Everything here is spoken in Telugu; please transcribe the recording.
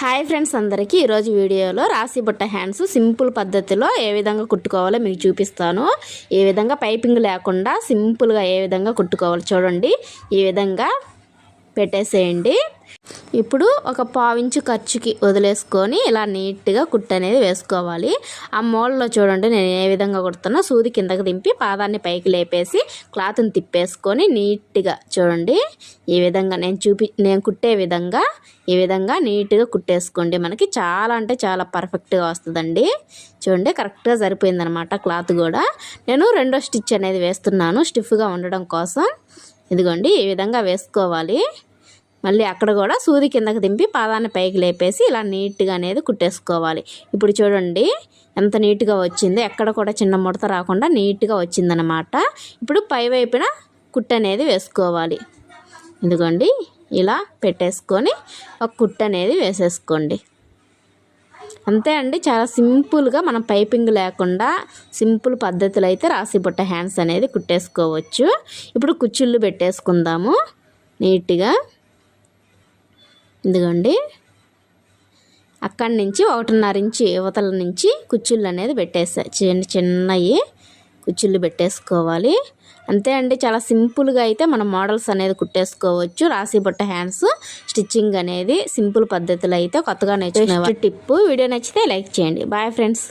హాయ్ ఫ్రెండ్స్ అందరికీ ఈరోజు వీడియోలో రాసి బుట్ట హ్యాండ్స్ సింపుల్ పద్ధతిలో ఏ విధంగా కుట్టుకోవాలో మీకు చూపిస్తాను. ఏ విధంగా పైపింగ్ లేకుండా సింపుల్గా ఏ విధంగా కుట్టుకోవాలో చూడండి. ఈ విధంగా పెట్టేసేయండి. ఇప్పుడు ఒక పావించు ఖర్చుకి వదిలేసుకొని ఇలా నీట్గా కుట్టు అనేది వేసుకోవాలి. ఆ మూలలో చూడండి నేను ఏ విధంగా కుడుతున్నా. సూది కిందకి దింపి పాదాన్ని పైకి లేపేసి క్లాత్ని తిప్పేసుకొని నీట్గా చూడండి. ఈ విధంగా నేను చూపి నేను కుట్టే విధంగా ఈ విధంగా నీట్గా కుట్టేసుకోండి. మనకి చాలా అంటే చాలా పర్ఫెక్ట్గా వస్తుందండి. చూడండి కరెక్ట్గా సరిపోయిందనమాట క్లాత్ కూడా. నేను రెండో స్టిచ్ అనేది వేస్తున్నాను స్టిఫ్గా ఉండడం కోసం. ఇదిగోండి ఈ విధంగా వేసుకోవాలి. మళ్ళీ అక్కడ కూడా సూది కిందకి దింపి పాదాన్ని పైకి లేపేసి ఇలా నీట్గా అనేది కుట్టేసుకోవాలి. ఇప్పుడు చూడండి ఎంత నీట్గా వచ్చింది. ఎక్కడ కూడా చిన్న ముడత రాకుండా నీట్గా వచ్చిందనమాట ఇప్పుడు పై వైపున కుట్ట అనేది వేసుకోవాలి. ఇదిగోండి ఇలా పెట్టేసుకొని ఒక కుట్ట అనేది వేసేసుకోండి. అంతే అండి చాలా సింపుల్గా మనం పైపింగ్ లేకుండా సింపుల్ పద్ధతిలో అయితే రాసి హ్యాండ్స్ అనేది కుట్టేసుకోవచ్చు. ఇప్పుడు కుచ్చుళ్ళు పెట్టేసుకుందాము. నీట్గా ఇదిగోండి. అక్కడి నుంచి ఒకటిన్నర ఇంచి యువతల నుంచి కుచ్చుళ్ళు అనేది పెట్టేసా. చిన్న చిన్నవి కుచ్చుళ్ళు పెట్టేసుకోవాలి. అంతే అండి. చాలా సింపుల్గా అయితే మనం మోడల్స్ అనేది కుట్టేసుకోవచ్చు. రాసి బుట్ట హ్యాండ్స్ స్టిచ్చింగ్ అనేది సింపుల్ పద్ధతిలో అయితే కొత్తగా నేర్చుకునే టిప్ వీడియో నచ్చితే లైక్ చేయండి. Bye friends.